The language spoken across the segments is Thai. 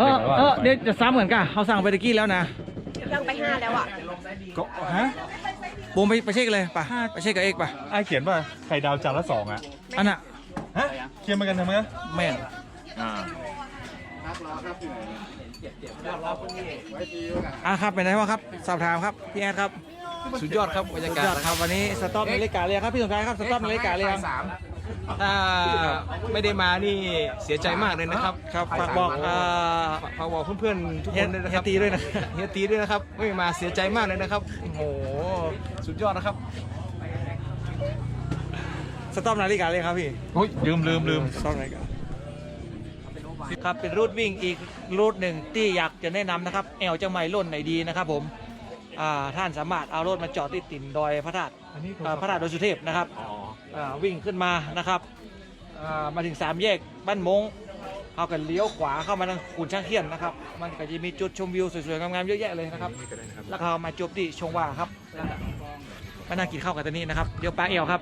เออเออเดี๋ยวจะซ้ำเหมือนกันเขาสั่งไปตะกี้แล้วนะยังไปห้าแล้วอะก็ฮะบูมไปไปเช็คเลยป่ะไปเช็คกับเอกป่ะไอเขียนว่าไข่ดาวจานละสองอะอันน่ะฮะเขียนมากันทำไมแม่นอ่าอะครับเป็นไงบ้างครับสอบถามครับพี่แอดครับ สุดยอดครับบรรยากาศสุดยอดครับวันนี้สต็อปนาฬิกาเลยครับพี่สงกรานต์ครับสต็อปนาฬิกาเลยครับ ถ้าไม่ได้มานี่เสียใจมากเลยนะครับครับฝากบอกอ่าฝากบอกเพื่อนๆทุกเฮีคยนเลยนะเฮีคยรับตีด้วยนะเฮียตีด้วยนะครับไม่มาเสียใจมากเลยนะครับโอ้โหสุดยอดนะครับสต็อปนาฬิกาเลยครับพี่โอ้ยลืมลืมลืมสต็อปนาฬิกาครับเป็นรูทวิ่งอีกรูทหนึ่งที่อยากจะแนะนำนะครับแอลจะไม่ล่นไหนดีนะครับผมอ่าท่านสามารถเอารถมาจอดที่ติ่นดอยพระธาตุอันนี้อ่าพระธาตุดอยสุเทพนะครับ อ๋ออ่าวิ่งขึ้นมานะครับอ่ามาถึงสามแยกบ้านมงเขากันเลี้ยวขวาเข้ามาทางขุนช่างเขียนนะครับ มันก็จะมีจุดชมวิวสวยๆงามๆเยอะแยะเลยนะครับ นี่ก็ได้นะครับ แล้วก็มาจบที่ชงว่าครับมานั่งกินข้าวกันตอนนี้นะครับ เดี๋ยวปลาเอวครับ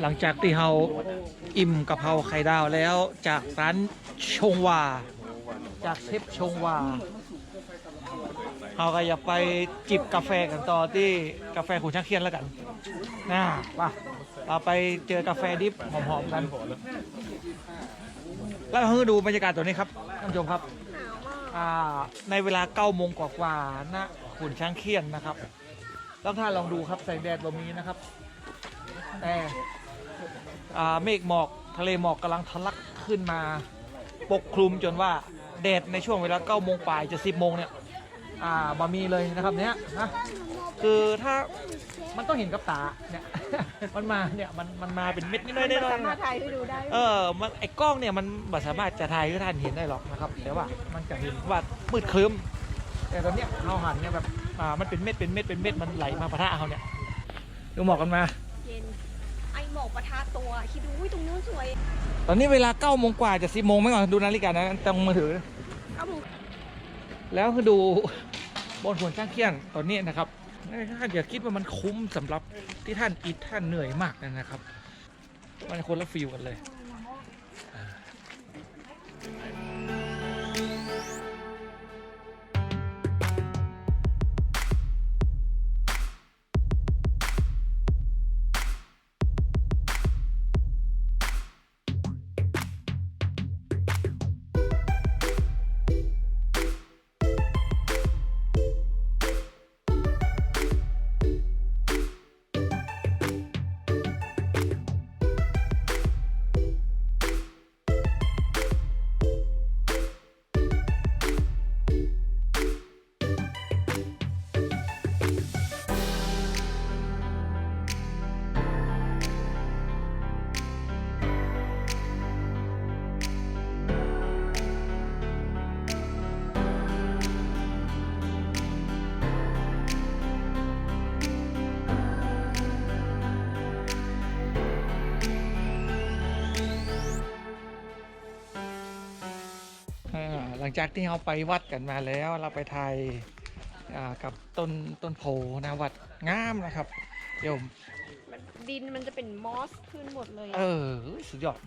หลังจากที่เราอิ่มกะเพราไข่ดาวแล้วจากร้านชงวา จากเชฟชงวาเราก็อยากไปจิบกาแฟกันต่อที่กาแฟขุนช่างเคียนแล้วกันนะป่ะเราไปเจอกาแฟดิบหอมๆกันแล้วให้ดูบรรยากาศตัวนี้ครับท่านผู้ชมครับในเวลาเก้าโมงกว่าๆณขุนช้างเคียนนะครับแล้วท่านลองดูครับแสงแดดลมนี้นะครับ แต่ เมฆหมอกทะเลหมอกกำลังทะลักขึ้นมาปกคลุมจนว่าแดดในช่วงเวลา9โมงปลายจะ 10โมงเนี่ยอ่าบะมีเลยนะครับเนี้ยนะคือถ้ามันต้องเห็นกับตาเนี่ย มันมาเนี่ยมันมันมาเป็นเม็ดน้อยๆน้อยๆสามารถถ่ายให้ดูได้เออมันไอ้กล้องเนี่ยมันไม่สามารถจะถ่ายให้ท่านเห็นได้หรอกนะครับแต่ว่ามันจะเห็นว่ามืดครึ้ม แต่ตอนเนี้ยเราหันเนี่ยแบบอ่ามันเป็นเม็ดเป็นเม็ดเป็นเม็ดมันไหลมาปะทะเขาเนี่ยดูหมอกกันมาเย็นไอ หมอกปะทะตัวคิดดูอุ้ยตรงนู้นสวยตอนนี้เวลา9ก้าโมงกว่าจะสิบโมงไหมก่อนดูนาฬิกานะตรงมือถือเก้าโมงแล้วคือดูบนหัวช่างเคียงตอนนี้นะครับท่านอย่าคิดว่ามันคุ้มสำหรับที่ท่านอิดท่านเหนื่อยมากนะครับ มันคนละฟิลกันเลย หลังจากที่เราไปวัดกันมาแล้วเราไปถ่ายอ่ากับต้นต้นโพนะวัดงามนะครับเดี๋ยวดินมันจะเป็นมอสขึ้นหมดเลย เออะอสุดยอด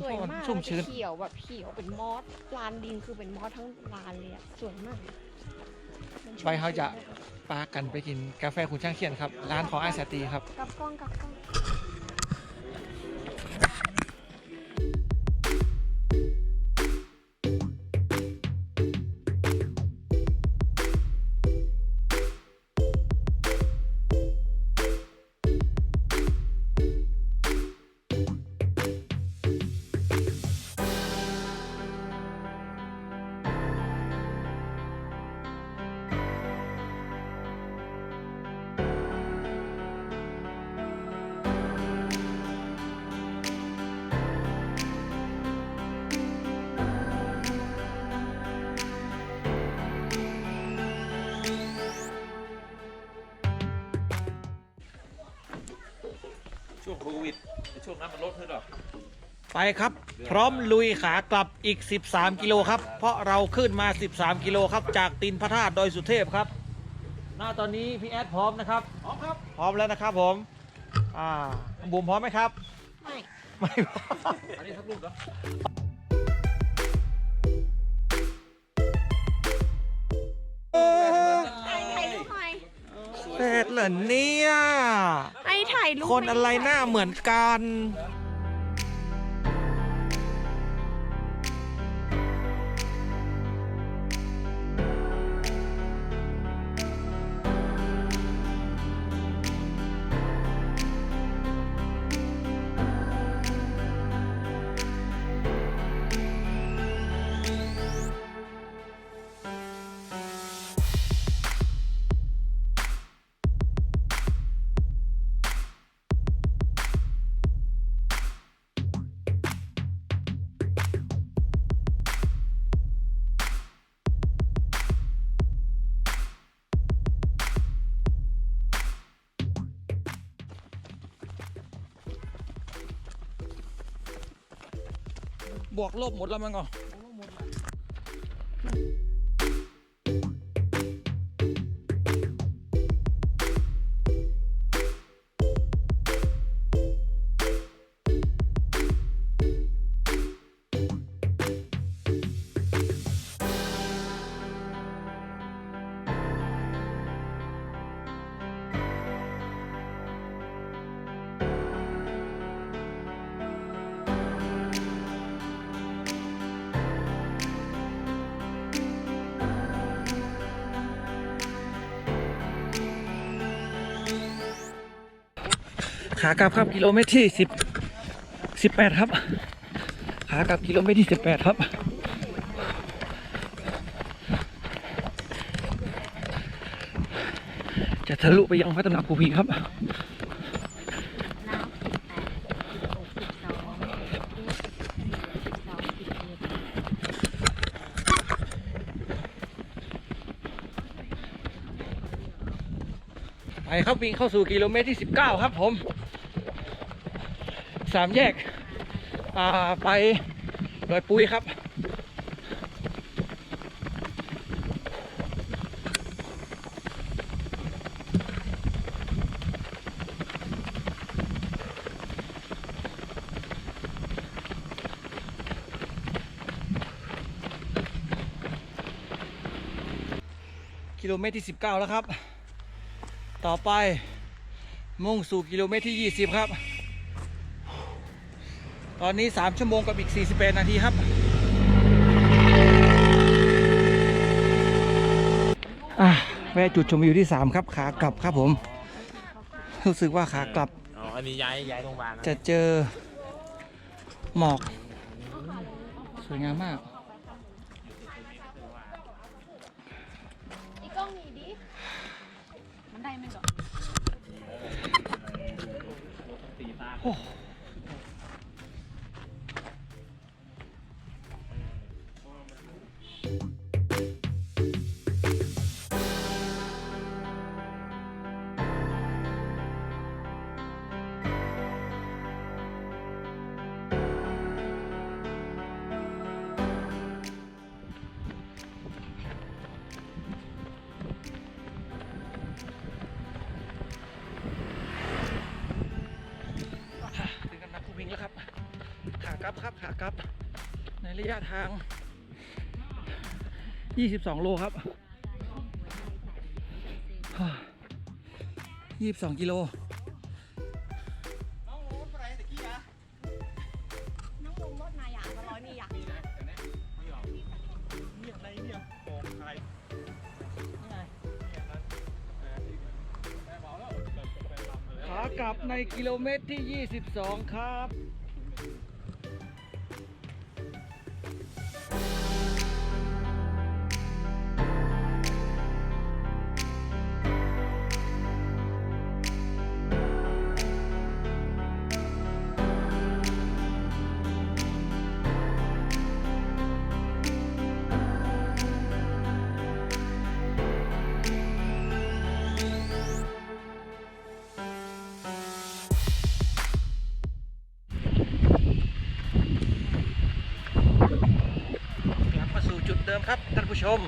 สวยมากชุ่มชื้นเขียวแบบเขียวเป็นมอสลานดินคือเป็นมอสทั้งลานเลยอะสวยมากไปเขาจะปากันไปกินกาแฟคุณช่างเขียนครับ ร้านของไอสตีครับกับกล้องกับกล้อง ช่วงโควิดช่วงนั้นมันลดขึ้นหรอไปครับ พร้อมลุยขากลับอีก 13 กิโลครับ เพราะเราขึ้นมา 13 กิโลครับ จากตีนพระธาตุดอยสุเทพครับ หน้าตอนนี้พี่แอดพร้อมนะครับ พร้อมครับ พร้อมแล้วนะครับผมอ่าบุ๋มพร้อมไหมครับ ไม่ ไม่พร้อมอันนี้ทักลูกเหรอ เสร็จเหรอเนี่ยไอ้ถ่ายรูปคนอะไรหน้าเหมือนกัน บวกลบหมดแล้วมั้งอ่ ขากลับครับกิโลเมตรที่สิบสิบแปดครับ ขากลับกิโลเมตรที่สิบแปดครับจะทะลุไปยังพัฒนาภูพีครับ ไปครับวิ่งเข้าสู่กิโลเมตรที่ 19 ครับผมามแยก อ่า ไปดอยปุยครับ กิโลเมตรที่ 19 แล้วครับ ต่อไปมุ่งสู่กิโลเมตรที่ 20 ครับ ตอนนี้ 3 ชั่วโมงกับอีก 48 นาทีครับ อะแวะจุดชมวิวที่ 3 ครับ ขากลับครับผม รู้สึกว่าขากลับ อ๋อ อันนี้ย้ายย้ายโรงพยาบาลจะเจอหมอก สวยงามมาก อีกกล้องนี้ดิ มันได้ไหมก่อนถึง ลับครับขากลับ ในระยะทาง 22 โลครับ 22 กิโลน้องลงรถนายอยากมาร้อยนี่อยากขากลับในกิโลเมตรที่ 22 ครับ นะครับท่านผู้ชม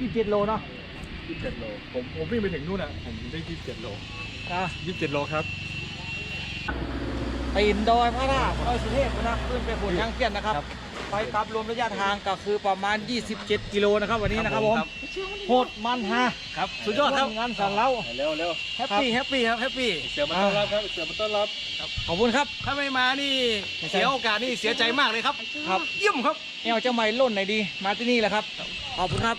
ยี่สิบเจ็ดโลเนาะ27โล ผมผมวิ่งไปถึงนู่นอะ ผมได้27โลอะ27โลครับปีนดอยพระราชดอยสุเทพนะขึ้นไปขุนช้างเกี้ยนนะครับ ครับไปกลับรวมระยะทางก็คือประมาณ 27 กิโลนะครับวันนี้นะครับผมโหดมันฮะครับสุดยอดครับงานสันเล้าเร็วเร็วแฮปปี้แฮปปี้ครับแฮปปี้เสือมาต้อนรับครับเสือมาต้อนรับขอบคุณครับถ้าไม่มานี่เสียโอกาสนี่เสียใจมากเลยครับครับเยี่ยมครับเอวเจ้าไม่ล่นไหนดี มาที่นี่แหละครับขอบคุณครับ